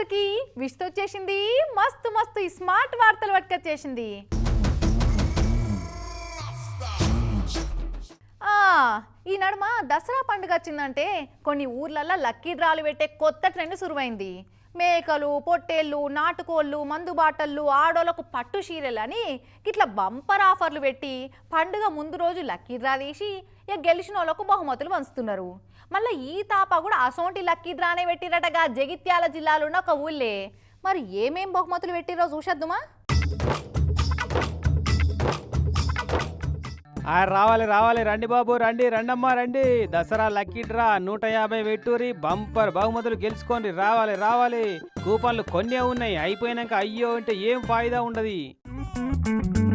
అందరికి విష్తో వచ్చేసింది. మస్తు మస్తు ఈ స్మార్ట్ వార్తలు పట్టుకొచ్చేసింది. ఆ, ఈ నడుమ దసరా పండుగ వచ్చిందంటే కొన్ని ఊర్లల్లో లక్కీ డ్రాలు పెట్టే కొత్త ట్రెండ్ సురువైంది. మేకలు పొట్టేళ్ళు నాటుకోళ్ళు మందు బాటళ్ళు ఆడోళ్ళకు పట్టు చీరలు ఇట్లా బంపర్ ఆఫర్లు పెట్టి పండుగ ముందు రోజు లక్కీద్రా తీసి ఇక గెలిచిన వాళ్ళకు బహుమతులు పంచుతున్నారు. మళ్ళీ ఈ తాప కూడా అసోంటి లక్కీద్రానే పెట్టిరటగా జగిత్యాల జిల్లాలో ఉన్న ఒక ఊళ్ళే. మరి ఏమేం బహుమతులు పెట్టిరో చూసేద్దుమా? రావాలి రావాలి. రండి బాబు రండి. రండమ్మా రండి. Dasara lucky draw. నూట యాభై వెట్టూరి బంపర్. బహుమతులు గెలుచుకోండి. రావాలి రావాలి. కూపన్లు కొన్నే ఉన్నాయి. అయిపోయినాక అయ్యో అంటే ఏం ఫాయిదా ఉండదు?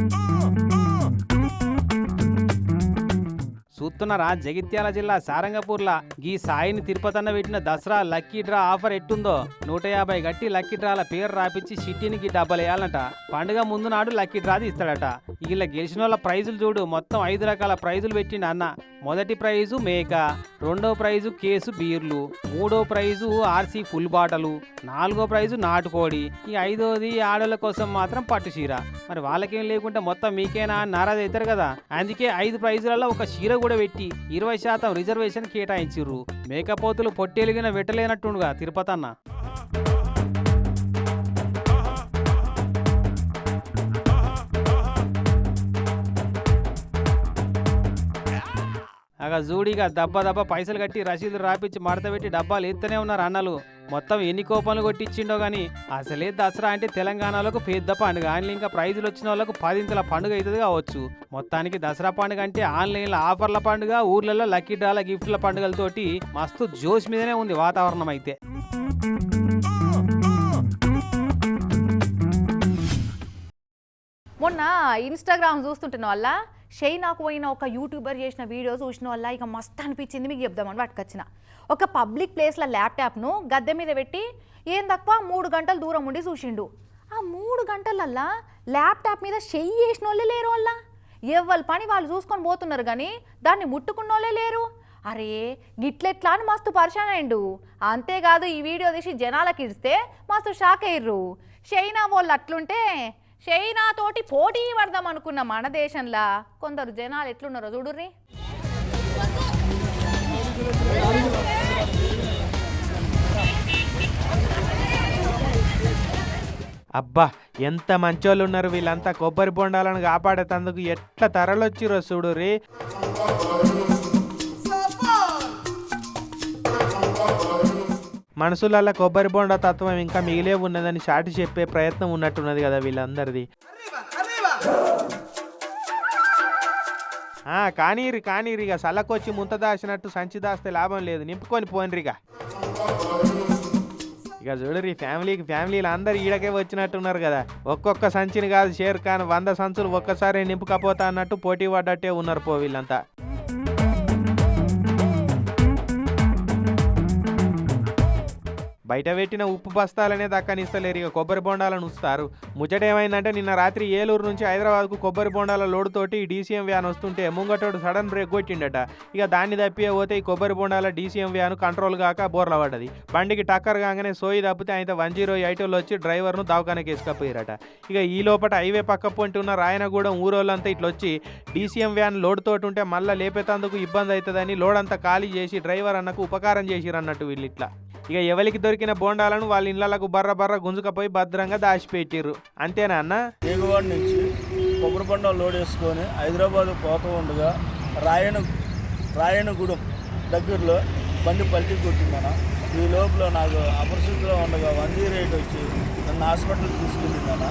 చెప్తున్నారా. జగిత్యాల జిల్లా సారంగపూర్లా గీ సాయిని తిరుపతన్న పెట్టిన దసరా లక్కీ డ్రా ఆఫర్ ఎట్టుందో? నూట యాభై గట్టి లక్కీ డ్రాల పేరు రాపిచ్చి సిట్టినికి డబ్బలేయాలంట పండుగ ముందు నాడు లక్కీ డ్రాది ఇస్తాడట ఇలా గెలిచిన వాళ్ళ ప్రైజులు చూడు. మొత్తం ఐదు రకాల ప్రైజులు పెట్టిండు అన్న. మొదటి ప్రైజు మేక రెండో ప్రైజు కేసు బీర్లు మూడో ప్రైజు ఆర్సీ ఫుల్ బాటలు నాలుగో ప్రైజు నాటుకోడి ఈ ఐదోది ఆడోళ్ళ కోసం మాత్రం పట్టు చీర. మరి వాళ్ళకేం లేకుంటే మొత్తం మీకేనా అని నారాజ్ అవుతారు కదా. అందుకే ఐదు ప్రైజులలో ఒక చీర కూడా పెట్టి ఇరవై శాతం రిజర్వేషన్ కేటాయించిర్రు. మేకపోతులు పొట్టెలిగిన వెట్టలేనట్టుండుగా తిరుపతి అగా జూడిగా దబ్బ దబ్బ పైసలు కట్టి రసీదులు రాపిచ్చి మడత పెట్టి డబ్బాలు ఎత్తనే ఉన్నారు అన్నలు. మొత్తం ఎన్ని కోపాలు కొట్టించిండో గాని అసలే దసరా అంటే తెలంగాణలోకి పెద్ద పండుగ. ఆన్లైన్ ఇంకా ప్రైజులు వచ్చిన వాళ్ళకు పదింతల పండుగ అవుతుంది కావచ్చు. మొత్తానికి దసరా పండుగ అంటే ఆన్లైన్లో ఆఫర్ల పండుగ ఊర్లలో లక్కీ డ్రాల గిఫ్ట్ల పండుగలతోటి మస్తు జోష్ మీదనే ఉంది వాతావరణం అయితే. మొన్న ఇన్స్టాగ్రామ్ చూస్తుంటున్న వాళ్ళ షైనాకు పోయిన ఒక యూట్యూబర్ చేసిన వీడియో చూసిన వల్ల ఇక మస్తు అనిపించింది మీకు చెప్దామని పట్టుకొచ్చిన. ఒక పబ్లిక్ ప్లేస్లో ల్యాప్టాప్ను గద్దె మీద పెట్టి ఏం తక్కువ మూడు గంటలు దూరం ఉండి చూసిండు. ఆ మూడు గంటలల్లా ల్యాప్టాప్ మీద చెయ్యి వేసిన వాళ్ళే లేరు వల్ల ఎవరి పని వాళ్ళు చూసుకొని పోతున్నారు కానీ దాన్ని ముట్టుకున్న వాళ్ళే లేరు. అరే గిట్లెట్లా అని మస్తు పరిశాన్ అయిండు. అంతేకాదు ఈ వీడియో తీసి జనాలకి ఇస్తే మస్తు షాక్ అయ్యర్రు. షైనా వాళ్ళు అట్లుంటే చైనా తోటి పోటీ పడదాం అనుకున్న మన దేశంలో కొందరు జనాలు ఎట్లున్నారో చూడుర్రీ. అబ్బా ఎంత మంచోళ్ళు ఉన్నారు వీళ్ళంతా కొబ్బరి బొండాలను కాపాడేటందుకు ఎట్లా తరలొచ్చిరో చూడు మనసులల్ల కొబ్బరి బొండ తత్వం ఇంకా మిగిలే ఉన్నదని చాటి చెప్పే ప్రయత్నం ఉన్నట్టున్నది కదా వీళ్ళందరిది. కానీరి కానీరి సలకొచ్చి ముంత దాచినట్టు సంచి దాస్తే లాభం లేదు. నింపుకొని పోన్రిగా. ఇక చూడరి ఫ్యామిలీకి ఫ్యామిలీలు అందరు ఈడకే వచ్చినట్టున్నారు కదా. ఒక్కొక్క సంచిని కాదు షేర్ ఖాన్ వంద సంచులు ఒక్కసారి నింపుకపోతా అన్నట్టు పోటీ పడ్డట్టే ఉన్నారు పో వీళ్ళంతా. బయట పెట్టిన ఉప్పు బస్తాలనే దక్కనిస్తలేరు. ఇక కొబ్బరి బొండాలను ఉంచుతారు ముచ్చట ఏమైందంటే నిన్న రాత్రి ఏలూరు నుంచి హైదరాబాద్కు కొబ్బరి బొండాల లోడుతోటి డీసీఎం వ్యాన్ వస్తుంటే ముంగటోడు సడన్ బ్రేక్ కొట్టిండట. ఇక దాన్ని తప్పి పోతే ఈ కొబ్బరి బొండాల డీసీఎం వ్యాన్ కంట్రోల్ కాక బోర్ల పడ్డది. బండికి టక్కర్ కాగానే సోయి తప్పితే ఆయన వన్ జీరో ఎయిట్లో వచ్చి డ్రైవర్ను దవాఖానకి వేసుకపోయారట. ఇక ఈ లోపల హైవే పక్క పొంటి ఉన్న రాయనగూడెం ఊరోళ్ళంతా ఇట్లా వచ్చి డీసీఎం వ్యాన్ లోడ్తోటి ఉంటే మళ్ళీ లేపేతందుకు ఇబ్బంది అవుతుందని లోడ్ అంతా ఖాళీ చేసి డ్రైవర్ అన్నకు ఉపకారం చేసిరన్నట్టు వీళ్ళు ఇట్లా ఇక ఎవరికి దొరికిన బోండాలను వాళ్ళ ఇళ్ళకు బర్ర బర్ర గుంజుకపోయి భద్రంగా దాచిపెట్టిర్రు. అంతేనా అన్న? ఏగువాడ నుంచి కొబ్బరి బొండం లోడ్ వేసుకొని హైదరాబాద్ పోతూ ఉండగా రాయణ రాయణగూడెం దగ్గరలో బండి పల్టీ కొట్టిందన ఈ లోపల నాకు అపరిస్థితిలో ఉండగా వన్ జీరో ఎయిట్ వచ్చి నన్ను హాస్పిటల్ తీసుకెళ్ళిందన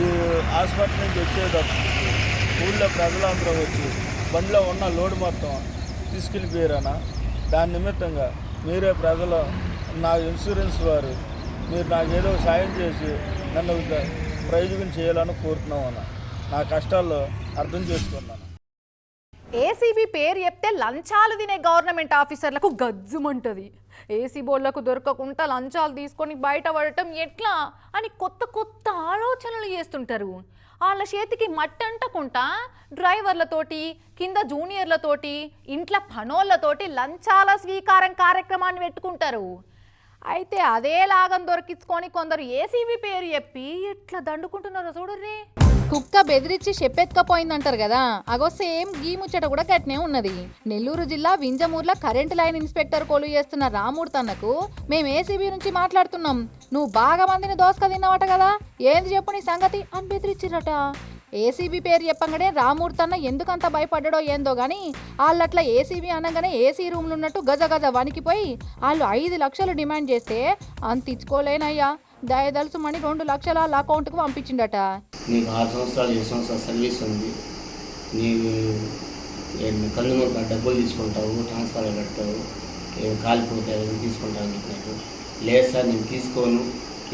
ఈ హాస్పిటల్ నుంచి వచ్చేటప్పుడు ఊళ్ళో ప్రజలందరూ వచ్చి బండిలో ఉన్న లోడ్ మొత్తం తీసుకెళ్ళిపోయారన్న. దాని నిమిత్తంగా మీరే ప్రజలు నా ఇన్సూరెన్స్ వారు మీరు నాకు ఏదో సాయం చేసి నన్ను ప్రయోజనం చేయాలని కోరుతున్నామన్న నా కష్టాల్లో అర్థం చేసుకున్నాను. ఏసీబీ పేరు చెప్తే లంచాలు తినే గవర్నమెంట్ ఆఫీసర్లకు గజ్జుమంటుంది. ఏసీ బోర్డులకు దొరకకుండా లంచాలు తీసుకొని బయటపడటం ఎట్లా అని కొత్త కొత్త ఆలోచనలు చేస్తుంటారు. వాళ్ళ చేతికి మట్టి అంటకుండా డ్రైవర్లతోటి కింద జూనియర్లతోటి ఇంట్లో పనోళ్ళతోటి లంచాల స్వీకారం కార్యక్రమాన్ని పెట్టుకుంటారు. అయితే అదే లాగం దొరికించుకొని కొందరు ఏసీబీ పేరు చెప్పి ఇట్లా దండుకుంటున్నారో చూడుర్రీ. కుక్క బెదిరించి చెప్పెత్తుకపోయిందంటారు కదా. అగో సేమ్ గీ ముచ్చట కూడా గట్నే ఉన్నది. నెల్లూరు జిల్లా వింజమూర్లో కరెంట్ లైన్ ఇన్స్పెక్టర్ కొలు చేస్తున్న రామూర్తన్నకు మేము ఏసీబీ నుంచి మాట్లాడుతున్నాం. నువ్వు బాగా మందిని దోసక తిన్నావట కదా. ఏంది చెప్పు నీ సంగతి అని బెదిరించిరట ఏసీబీ పేరు చెప్పంగానే రామూర్తన్న ఎందుకంత భయపడ్డాడో ఏందో గాని వాళ్ళట్లా ఏసీబీ అనగానే ఏసీ రూమ్లు ఉన్నట్టు గజ గజ వణికిపోయి వాళ్ళు ఐదు లక్షలు డిమాండ్ చేస్తే అంత ఇచ్చుకోలేనయ్యా. దయదలుసు మని రెండు లక్షల వాళ్ళ అకౌంట్కు పంపించిండట. నీకు ఆరు సంవత్సరాలు ఏడు సంవత్సరాలు సర్వీస్ ఉంది. నీవు కళ్ళు మూడు డబ్బులు తీసుకుంటావు ట్రాన్స్ఫర్ కడతావు ఏదో కాలిపోతే అది తీసుకుంటావు అని చెప్పినట్టు. లేదు సార్ నేను తీసుకోను.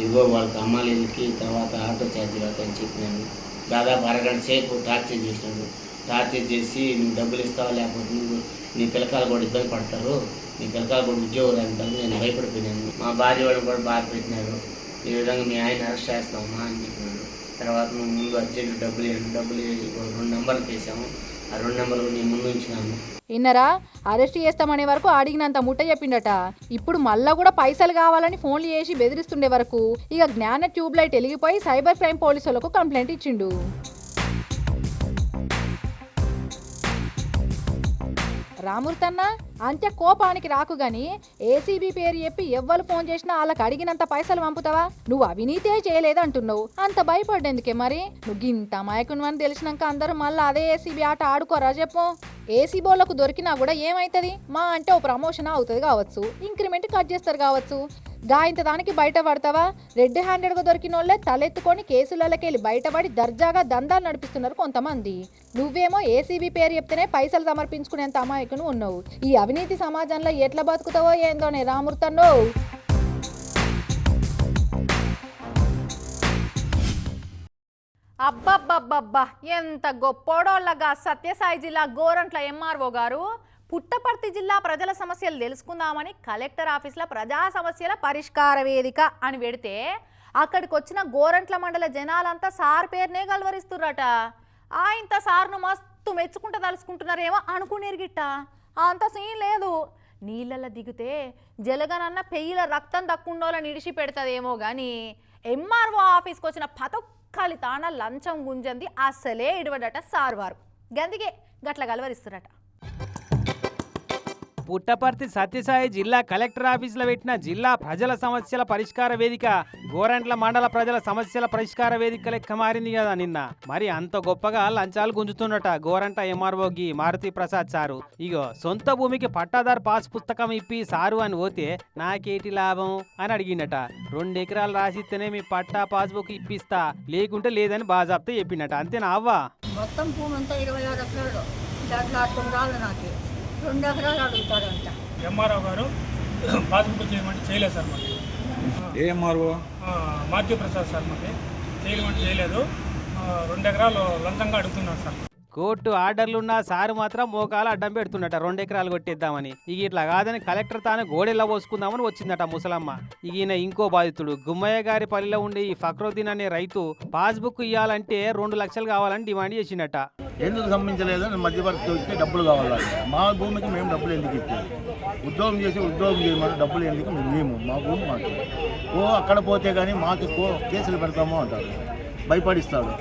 ఇదిగో వాళ్ళకి అమ్మాయిలకి తర్వాత ఆటో ఛార్జ్ రాక అని చెప్పినాను. దాదాపు అరగంట సేపు టార్చర్ చేసినాడు టార్చర్ చేసి నువ్వు డబ్బులు ఇస్తావా లేకపోతే నువ్వు నీ పిల్లకాయలు కూడా ఇబ్బంది పడతారు. నీ పిల్లకాయలు కూడా ఉద్యోగం రాంటారు నేను భయపడిపోయినాను. మా భార్య వాళ్ళు కూడా బాధ పెట్టినారు. ఈ విధంగా మీ ఆయన అరెస్ట్ చేస్తామా అని చెప్పినాడు. తర్వాత నువ్వు ముందు అర్జెంట్ డబ్బులు డబ్బులు రెండు నెంబర్లు వేసాము ఆ రెండు నెంబర్లు నేను ముందు ఉంచినాము. ఇన్నరా అరెస్ట్ చేస్తామనే వరకు అడిగినంత ముట్ట చెప్పిండట. ఇప్పుడు మళ్ళా కూడా పైసలు కావాలని ఫోన్లు చేసి బెదిరిస్తుండే వరకు ఇక జ్ఞాన ట్యూబ్ లైట్ వెలిగిపోయి సైబర్ క్రైమ్ పోలీసులకు కంప్లైంట్ ఇచ్చిండు. రామూర్తన్న అంత్య కోపానికి రాకు గాని ఏసీబీ పేరు చెప్పి ఎవ్వరు ఫోన్ చేసినా వాళ్ళకి అడిగినంత పైసలు పంపుతావా? నువ్వు అవినీతే చేయలేదంటున్నావు. అంత భయపడేందుకే మరి? నువ్వు ఇంత మాయకును తెలిసినాక అందరూ మళ్ళీ అదే ఏసీబీ ఆట ఆడుకోరా చెప్పు. ఏసీబోలకు దొరికినా కూడా ఏమైతుంది? మా అంటే ఓ ప్రమోషన్ అవుతుంది కావచ్చు. ఇంక్రిమెంట్ కట్ చేస్తారు కావచ్చు. గా ఇంత దానికి బయటపడతావా రెడ్ హ్యాండెడ్గా దొరికిన వాళ్ళే తలెత్తుకొని కేసులకెళ్ళి బయటపడి దర్జాగా దందాలు నడిపిస్తున్నారు కొంతమంది. నువ్వేమో ఏసీబీ పేరు చెప్తేనే పైసలు సమర్పించుకునేంత అమాయకును ఉన్నావు. ఈ అవినీతి సమాజంలో ఎట్లా బతుకుతావో ఏందోనే రామృతన్నో అబ్బబ్బబ్బబ్బా ఎంత గొప్పోడోళ్ళగా సత్యసాయి జిల్లా గోరంట్ల ఎంఆర్ఓ గారు? పుట్టపర్తి జిల్లా ప్రజల సమస్యలు తెలుసుకుందామని కలెక్టర్ ఆఫీస్లో ప్రజా సమస్యల పరిష్కార వేదిక అని పెడితే అక్కడికి వచ్చిన గోరంట్ల మండల జనాలంతా సార్ పేరునే గలవరిస్తుర్రట ఆ ఇంత సార్ను మస్తు మెచ్చుకుంటూ తలుసుకుంటున్నారేమో అనుకునేరు గిట్ట. అంత సీన్ లేదు. నీళ్ళల్లో దిగితే జలగనన్న పెయ్యిల రక్తం దక్కుండోలని ఇడిచి పెడతదేమో కానీ ఎంఆర్ఓ ఆఫీస్కి వచ్చిన పతొక్కలి తాన లంచం గుంజంది అసలే ఇడవడట సార్ వారు. గందికే గట్ల గలవరిస్తురట పుట్టపర్తి సత్యసాయి జిల్లా కలెక్టర్ ఆఫీసులో పెట్టిన జిల్లా ప్రజల సమస్యల పరిష్కార వేదిక గోరంట్ల మండల ప్రజల సమస్యల పరిష్కార వేదిక లెక్క మారింది కదా నిన్న. మరి అంత గొప్పగా లంచాలు గుంజుతున్నట గోరంట ఎంఆర్ఓకి మారుతి ప్రసాద్ సారు. ఇగో సొంత భూమికి పట్టాదారు పాస్ పుస్తకం ఇప్పి సారు అని పోతే నాకేటి లాభం అని అడిగిండట. రెండు ఎకరాలు రాసిస్తేనే మీ పట్టా పాస్బుక్ ఇప్పిస్తా లేకుంటే లేదని బాజాబ్తో చెప్పిండట అంతేనా అవ్వా? మొత్తం భూమి అంతా ఇరవై ఆరు ఎకరాలు. దాంట్లో అర్థం నాకు. రెండు ఎకరాలు అడుగుతారంట. ఎంఆర్ఓ గారు పాస్బుక్ చేయమంటే చేయలేదు సార్ మాకు. ఏఎంఆర్ఓ ఆ, మాథ్యూ ప్రసాద్ సార్ మాకు చేయమంటే చేయలేదు. రెండు ఎకరాలు లంచంగా అడుగుతున్నారు సార్. కోర్టు ఆర్డర్లున్నా సారు మాత్రం మోకాలు అడ్డం పెడుతుండట రెండు ఎకరాలు కొట్టేద్దామని. ఇక ఇట్లా కాదని కలెక్టర్ తాను గోడెల్లా పోసుకుందామని వచ్చిందట ముసలమ్మ. ఈయన ఇంకో బాధితుడు. గుమ్మయ్య గారి పల్లెలో ఉండి ఈ ఫక్రుద్దీన్ అనే రైతు పాస్బుక్ ఇవ్వాలంటే రెండు లక్షలు కావాలని డిమాండ్ చేసిండట. ఎందుకు సంబంధించలేదు మధ్యవర్తికి మధ్యవర్తి వచ్చి డబ్బులు కావాలి మా భూమికి మేము డబ్బులు ఎందుకు ఇచ్చాము ఉద్యోగం చేసి ఉద్యోగం చేయమని డబ్బులు ఎందుకు? మేము మా భూమి మాకు. ఓ అక్కడ పోతే కానీ మాకు కేసులు పెడతాము అంటారు. భయపడిస్తాడు.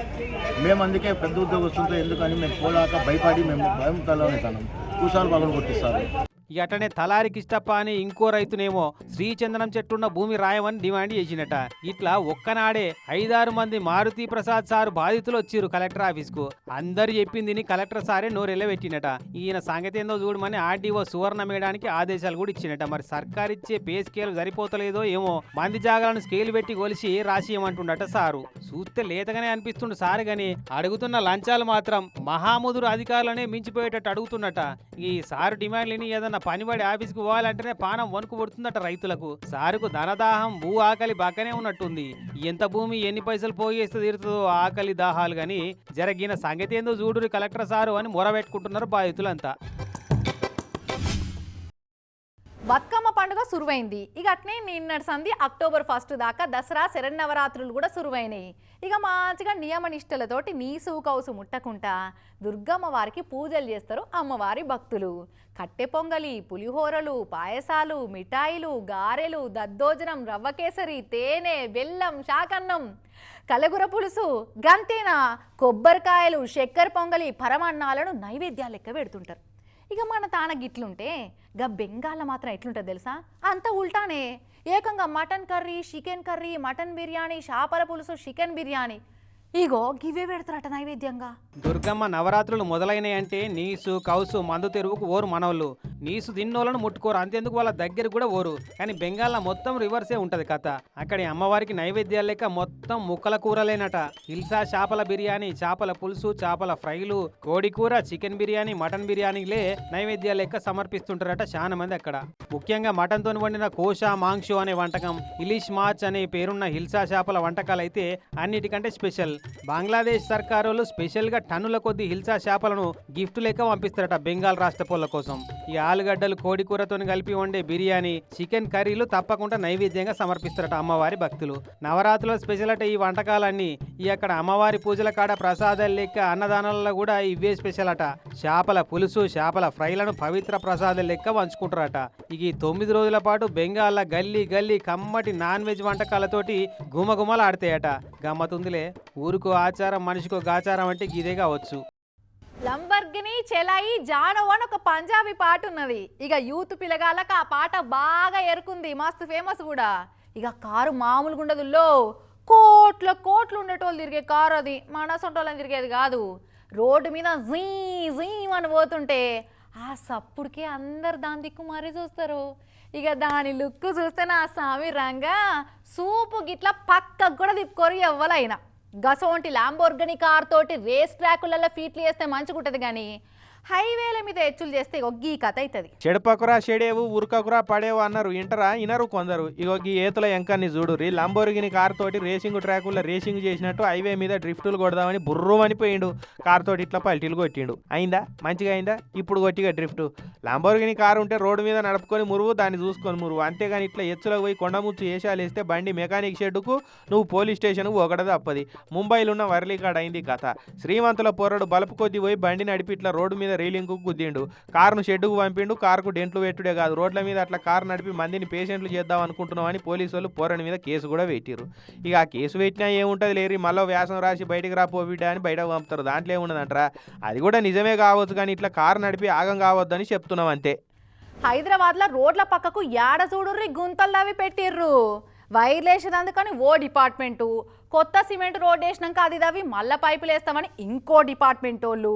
మేము అందుకే పెద్ద ఉద్యోగస్తులతో ఎందుకని మేము పోలాక భయపడి మేము భయం తనం కూసాలు పగలు కొట్టిస్తారు ఇక అట్లనే తలారి కిష్టప్ప అని ఇంకో రైతునేమో శ్రీచందనం చెట్టున్న భూమి రాయమని డిమాండ్ చేసినట. ఇట్లా ఒక్కనాడే ఐదారు మంది మారుతి ప్రసాద్ సార్ బాధితులు వచ్చిర్రు కలెక్టర్ ఆఫీస్కు అందరు చెప్పింది కలెక్టర్ సారే నోరెళ్ళబెట్టినట. ఈయన సంగతి ఏందో చూడమని ఆర్డీఓ సువర్ణ మేయడానికి ఆదేశాలు కూడా ఇచ్చినట. మరి సర్కార్ ఇచ్చే పే స్కేల్ సరిపోతలేదో ఏమో మంది జాగాలను స్కేల్ పెట్టి కొలిసి రాసియమంటుండట సారు. చూస్తే లేతగానే అనిపిస్తుండు సారు గాని అడుగుతున్న లంచాలు మాత్రం మహాముదురు అధికారులనే మించిపోయేటట్టు అడుగుతున్నట. ఈ సారు డిమాండ్లని ఏదన్నా పనివాడి ఆఫీస్కి పోవాలంటేనే పానం వణుకు పడుతుందట రైతులకు. సారుకు ధనదాహం భూ ఆకలి బాగానే ఉన్నట్టుంది. ఎంత భూమి ఎన్ని పైసలు పోగేస్తే తీరుతుందో ఆకలి దాహాలు గాని జరిగిన సంగతి ఏందో చూడురు కలెక్టర్ సారు అని మొరబెట్టుకుంటున్నారు బాధితులంతా. బతుకమ్మ పండుగ సురువైంది. ఇక అట్నే నిన్నటి సంది అక్టోబర్ ఫస్ట్ దాకా దసరా శరన్నవరాత్రులు కూడా సురువైనాయి. ఇక మంచిగా నియమ నిష్టలతోటి నీసు కౌసు ముట్టకుండా దుర్గమ్మ వారికి పూజలు చేస్తారు అమ్మవారి భక్తులు. కట్టె పొంగలి పులిహోరలు పాయసాలు మిఠాయిలు గారెలు దద్దోజనం రవ్వ కేసరి తేనె బెల్లం శాకన్నం కలగుర పులుసు గంతేనా కొబ్బరికాయలు చక్కెర పొంగలి పరమాన్నాలను నైవేద్యాలు లెక్క పెడుతుంటారు. ఇక మన తాన గిట్లుంటే గా బెంగాల్ మాత్రం ఎట్లుంటుంది తెలుసా? అంత ఉల్టానే. ఏకంగా mutton curry chicken curry mutton biryani చేపల పులుసు చికెన్ బిర్యానీ. ఇగో గివే పెడతారట నైవేద్యంగా. దుర్గమ్మ నవరాత్రులు మొదలైనాయంటే నీసు కౌసు మందు తెరువుకు ఓరు మనోళ్ళు. నీసు తిన్నోళ్ళను ముట్టుకోరు. అంతేందుకు వాళ్ళ దగ్గర కూడా ఓరు కానీ బెంగాల్లో మొత్తం రివర్సే ఉంటది కథ. అక్కడి అమ్మవారికి నైవేద్యాలు లేక మొత్తం ముక్కల కూరలేనట. హిల్సా చేపల బిర్యానీ చేపల పులుసు చేపల ఫ్రైలు కోడి కూర చికెన్ బిర్యానీ మటన్ బిర్యానీలే నైవేద్యాలు లెక్క సమర్పిస్తుంటారట చాలా మంది అక్కడ. ముఖ్యంగా మటన్తో వండిన కోష మాంక్షు అనే వంటకం ఇలిష్ మార్చ్ అనే పేరున్న హిల్సా చేపల వంటకాలు అయితే అన్నిటికంటే స్పెషల్. బంగ్లాదేశ్ సర్కారోళ్ళు స్పెషల్గా టన్నుల కొద్ది హిల్సా చేపలను గిఫ్ట్ లెక్క పంపిస్తారట బెంగాల్ రాష్ట్ర కోసం. ఈ ఆలుగడ్డలు కోడికూరతో కలిపి వండే బిర్యానీ చికెన్ కర్రీలు తప్పకుండా నైవేద్యంగా సమర్పిస్తారట అమ్మవారి భక్తులు. నవరాత్రుల స్పెషల్ అట ఈ వంటకాలన్నీ. ఈ అక్కడ అమ్మవారి పూజల కాడ ప్రసాదాలు లెక్క అన్నదానాలలో కూడా ఇవే స్పెషల్ అట. చేపల పులుసు చేపల ఫ్రైలను పవిత్ర ప్రసాదాలు లెక్క వంచుకుంటారట ఇక తొమ్మిది రోజుల పాటు బెంగాల్ గల్లీ గల్లీ కమ్మటి నాన్ వెజ్ వంటకాలతోటి గుమగుమలు ఆడతాయట గమ్మతుందిలే. ఊరుకో ఆచారం మనిషికో గాచారం అంటే ఇదే కావచ్చు లంబర్గిని చెలాయి జానో అని ఒక పంజాబీ పాట ఉన్నది. ఇక యూత్ పిల్లగాళ్ళకి ఆ పాట బాగా ఎరుకుంది. మస్తు ఫేమస్ కూడా. ఇక కారు మామూలుగా ఉండదుల్లో. కోట్ల కోట్లు ఉండేటోళ్ళు తిరిగే కారు అది. మన సొంటోళ్ళని తిరిగేది కాదు. రోడ్డు మీద జీ జీ అని పోతుంటే ఆ సప్పుడికే అందరు దాని దిక్కు మరీ చూస్తారు. ఇక దాని లుక్ చూస్తే నా స్వామి రంగా సూపు గిట్ల పక్కకు కూడా తిప్పుకోరు ఎవ్వలైనా. గసోంటి లాంబోర్గని కార్ తోటి రేస్ ట్రాకులలో ఫీట్లు చేస్తే మంచిగుంటది కానీ హైవేల మీద ఎచ్చులు చేస్తే ఒగ్గి కథ అవుతుంది చెడపకురా చెడేవు ఉరకకురా పడేవు అన్నారు ఇంటరా ఇనరు కొందరు. ఇగో ఈ ఏతుల ఎంకాన్ని చూడురి లంబోరిగిని కార్ తోటి రేసింగ్ ట్రాకుల్లో రేసింగ్ చేసినట్టు హైవే మీద డ్రిఫ్టులు కొడదామని బుర్రమని పోయిండు కార్ తోటి ఇట్లా పల్టీలు కొట్టిండు. అయిందా? మంచిగా అయిందా? ఇప్పుడు కొట్టిగా డ్రిఫ్ట్. లంబోరిగిని కారు ఉంటే రోడ్డు మీద నడుపుకొని మురువు దాన్ని చూసుకొని మురువు. అంతేగాని ఇట్లా ఎచ్చులకు పోయి కొండముచ్చు వేషాలు వేస్తే బండి మెకానిక్ షెడ్డుకు నువ్వు పోలీస్ స్టేషన్కు ఒకటి తప్పది. ముంబైలో ఉన్న వర్లీకాడ అయింది కథ. శ్రీమంతుల పోరడు బలుపు కొద్ది పోయి బండి నడిపి ఇట్లా రోడ్డు మీద రైలింగ్కు గుద్దిండు. కారును షెడ్డుకు పంపిండు కారుకు డెంట్లు పెట్టుడే కాదు. రోడ్ల మీద అట్లా కారు నడిపి మందిని పేషెంట్లు చేద్దాం అనుకుంటున్నామని పోలీసు వాళ్ళు పోరని మీద కేసు కూడా పెట్టిరు ఇక ఆ కేసు పెట్టినా ఏముంటుంది లేరు మళ్ళీ వ్యాసం రాసి బయటికి రా పోవిడ్డా అని బయటకు పంపుతారు. దాంట్లో ఏమున్నదంటారా? అది కూడా నిజమే కావచ్చు కానీ ఇట్లా కారు నడిపి ఆగం కావద్దని చెప్తున్నాం అంతే. హైదరాబాద్లో రోడ్ల పక్కకు యాడ చూడుర్రి? గుంతలు అవి పెట్టిర్రు. వైర్లు అందుకని ఓ డిపార్ట్మెంటు కొత్త సిమెంట్ రోడ్ వేసినాక అది తవ్వి మళ్ళీ పైపులు వేస్తామని ఇంకో డిపార్ట్మెంట్ వాళ్ళు.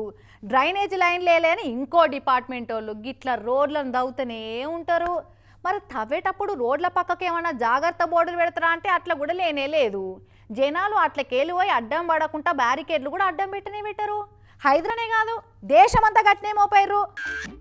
డ్రైనేజ్ లైన్ లేని ఇంకో డిపార్ట్మెంట్ వాళ్ళు. గిట్లా రోడ్లను దవ్వుతూనే ఉంటారు. మరి తవ్వేటప్పుడు రోడ్ల పక్కకి ఏమైనా జాగ్రత్త బోర్డులు పెడతారా అంటే అట్లా కూడా లేనే లేదు. జనాలు అట్లా పోయి అడ్డం పడకుండా బ్యారికేడ్లు కూడా అడ్డం పెట్టనే పెట్టరు. హైదరానే కాదు. దేశమంతా గట్నే మోపారు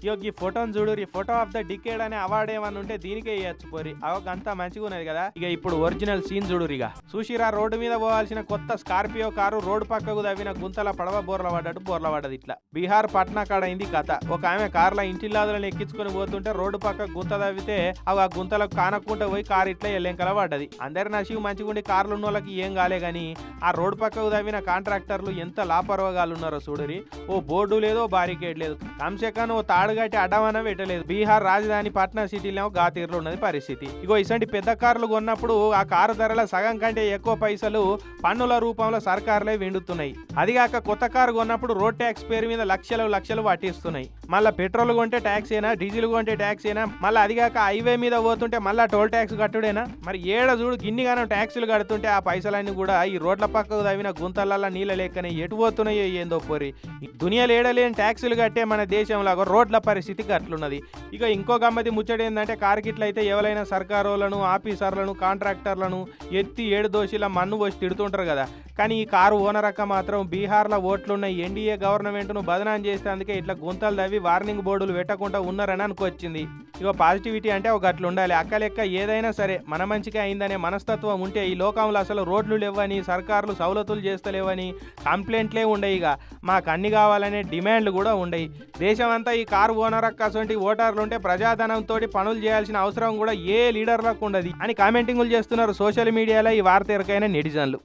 ఇగో ఈ ఫోటోని చూడు ఈ ఫోటో ఆఫ్ ద డికేడ్ అనే అవార్డు ఏమన్నా ఉంటే దీనికే ఇవ్వచ్చు పోరి. అంతా మంచిగా ఉన్నది కదా. ఇక ఇప్పుడు ఒరిజినల్ సీన్ చూడు ఇక సుశీరా రోడ్డు మీద పోవాల్సిన కొత్త స్కార్పియో కారు రోడ్డు పక్కకు తవ్విన గుంతల పడవ బోర్ల పడ్డట్టు బోర్ల పడ్డది ఇట్లా. బీహార్ పట్నా కాడ అయింది కథ. ఒక ఆమె కార్ల ఇంటిల్లాదులను ఎక్కించుకొని పోతుంటే రోడ్డు పక్క గుంత తవ్వితే అవి ఆ గుంతలకు కానకుండా పోయి కారు ఇట్లా ఎల్లెంకల పడ్డది. అందరి నసివు మంచిగుండి కార్లు ఉన్న వాళ్ళకి ఏం కాలే గాని ఆ రోడ్డు పక్కకు తవ్విన కాంట్రాక్టర్లు ఎంత లాపరవగాలు ఉన్నారో చూడరి. ఓ బోర్డు లేదు లేదో బారికేడ్ లేదు. కంసెకన్ ఓ తాడు కట్టి పెట్టలేదు. బీహార్ రాజధాని పట్నా సిటీలో గాతీరులో ఉన్నది పరిస్థితి. ఇగో ఇసంటి పెద్ద కార్లు కొన్నప్పుడు ఆ కారు ధరల సగం కంటే ఎక్కువ పైసలు పన్నుల రూపంలో సర్కారులే విండుతున్నాయి. అదిగాక కొత్త కారు కొన్నప్పుడు రోడ్ ట్యాక్స్ పేరు మీద లక్షలు లక్షలు పట్టిస్తున్నాయి. మళ్ళీ పెట్రోల్ కొంటే ట్యాక్స్ అయినా డీజిల్ కొంటే ట్యాక్స్ అయినా మళ్ళీ అదిగాక హైవే మీద పోతుంటే మళ్ళీ టోల్ ట్యాక్స్ కట్టుడేనా? మరి ఏడ చూడు గిన్నిగానం ట్యాక్సులు కడుతుంటే ఆ పైసలన్నీ కూడా ఈ రోడ్ల పక్కకు తవ్విన గుంతలల్లా నీళ్ళ లేకనే ఎటు పోతున్నాయో ఏందో పోరి. ఈ ఏడలే లేని ట్యాక్సీలు కట్టే మన దేశంలాగా రోడ్ల పరిస్థితి అట్లున్నది ఇక ఇంకో గమ్మతి ముచ్చట ఏంటంటే కార్కిట్లు అయితే ఎవరైనా సర్కారోళ్ళను ఆఫీసర్లను కాంట్రాక్టర్లను ఎత్తి ఏడు దోషిల మన్ను పోసి తిడుతుంటారు కదా. కానీ ఈ కారు ఓనర్ అక్క మాత్రం బీహార్లో ఓట్లున్న ఎన్డీఏ గవర్నమెంట్ను బదనాం చేసేందుకే ఇట్లా గుంతలు తవ్వి వార్నింగ్ బోర్డులు పెట్టకుండా ఉన్నారని అనుకొచ్చింది. ఇక పాజిటివిటీ అంటే ఒక అట్లా ఉండాలి అక్క లెక్క ఏదైనా సరే మన మంచిగా అయిందనే మనస్తత్వం ఉంటే ఈ లోకంలో అసలు రోడ్లు లేవని సర్కారులు సౌలతులు చేస్తలేవని కంప్లైంట్లే ఉండయి ఇక మాకు అన్ని కావాలనే డిమాండ్లు కూడా ఉండయి. దేశమంతా ఈ కారు ఓనర్ అక్కసంటి ఓటర్లు ఉంటే ప్రజాధనంతో పనులు చేయాల్సిన అవసరం కూడా ఏ లీడర్లకు ఉండదు. అని కామెంటింగ్లు చేస్తున్నారు సోషల్ మీడియాలో ఈ వార్త ఎరకైన నెటిజన్లు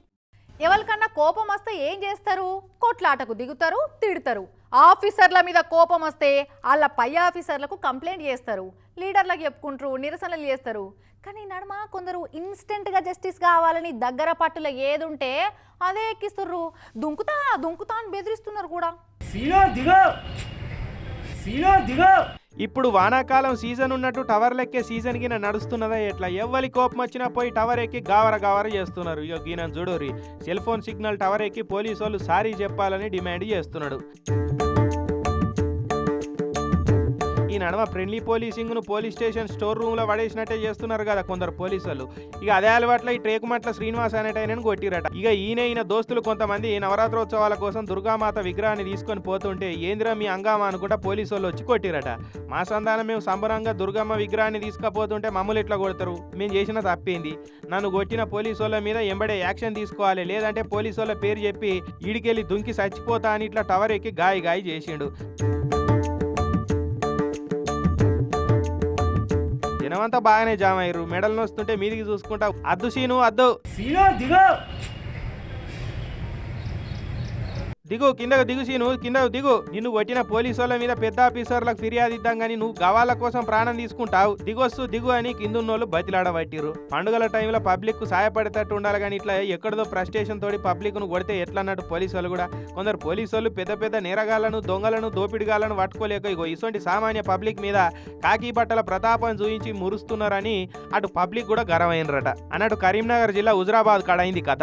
ఎవరికన్నా కోపం వస్తే ఏం చేస్తారు? కొట్లాటకు దిగుతారు తిడతారు. ఆఫీసర్ల మీద కోపం వస్తే వాళ్ళ పై ఆఫీసర్లకు కంప్లైంట్ చేస్తారు. లీడర్లకు చెప్పుకుంటారు నిరసనలు చేస్తారు. కానీ నడుమ కొందరు ఇన్స్టెంట్గా జస్టిస్ కావాలని దగ్గర పట్టుల ఏది ఉంటే అదే ఎక్కిస్తుర్రు. దుంకుతా దుంకుతా అని బెదిరిస్తున్నారు కూడా. ఇప్పుడు వానాకాలం సీజన్ ఉన్నట్టు టవర్ లెక్కే సీజన్ కింద నడుస్తున్నదా ఎట్లా? ఎవ్వరి కోపం వచ్చినా పోయి టవర్ ఎక్కి గావర గావర చేస్తున్నారు. ఇక గీన చూడరి సెల్ ఫోన్ సిగ్నల్ టవర్ ఎక్కి పోలీసు వాళ్ళు సారీ చెప్పాలని డిమాండ్ చేస్తున్నాడు. నడమ ఫ్రెండ్లీ పోలీసింగ్ను పోలీస్ స్టేషన్ స్టోర్ రూమ్లో పడేసినట్టే చేస్తున్నారు కదా కొందరు పోలీసు వాళ్ళు ఇక అదే అలవాట్ల ఈ ట్రేకుమట్ల శ్రీనివాస్ అనేటైనను కొట్టిరట. ఇక ఈయన ఈయన దోస్తులు కొంతమంది నవరాత్రోత్సవాల కోసం దుర్గామాత విగ్రహాన్ని తీసుకొని పోతుంటే ఏంద్రా మీ అంగామా అనుకుంటా పోలీసు వాళ్ళు వచ్చి కొట్టిరట. మా సంతానం మేము సంబరంగా దుర్గమ్మ విగ్రహాన్ని తీసుకపోతుంటే మమ్మల్ని ఇట్లా కొడతారు? మేము చేసిన తప్పేంది. నన్ను కొట్టిన పోలీసు వాళ్ళ మీద ఎంబడే యాక్షన్ తీసుకోవాలి. లేదంటే పోలీసు వాళ్ళ పేరు చెప్పి ఈడికెళ్ళి దుంకి చచ్చిపోతా అని ఇట్లా టవర్ ఎక్కి గాయ గాయ చేసిండు. జనమంతా బాగానే జామ్ అయ్యారు. మెడల్ వస్తుంటే మీదికి చూసుకుంటా. అద్దు సీను అద్దు. దిగు. దిగు కిందకు దిగు సీను కింద దిగు. నిన్ను కొట్టిన పోలీసు వాళ్ళ మీద పెద్ద ఆఫీసర్లకు ఫిర్యాదు ఇద్దాం కానీ నువ్వు గవాల కోసం ప్రాణం తీసుకుంటావు. దిగొస్తు దిగు అని కిందున్నోళ్ళు బతిలాడబట్టిరు పండుగల టైంలో పబ్లిక్కు సాయపడేటట్టు ఉండాలి కానీ ఇట్లా ఎక్కడదో ఫ్రస్ట్రేషన్ తోటి పబ్లిక్ను కొడితే ఎట్లా అన్నట్టు పోలీసు వాళ్ళు కూడా. కొందరు పోలీసు వాళ్ళు పెద్ద పెద్ద నేరగాళ్ళను దొంగలను దోపిడిగాలను పట్టుకోలేక ఇగో ఇటువంటి సామాన్య పబ్లిక్ మీద కాకి బట్టల ప్రతాపం చూపించి మురుస్తున్నారని అటు పబ్లిక్ కూడా గర్వమైనరట అన్నట్టు కరీంనగర్ జిల్లా హుజరాబాద్ కాడైంది కథ.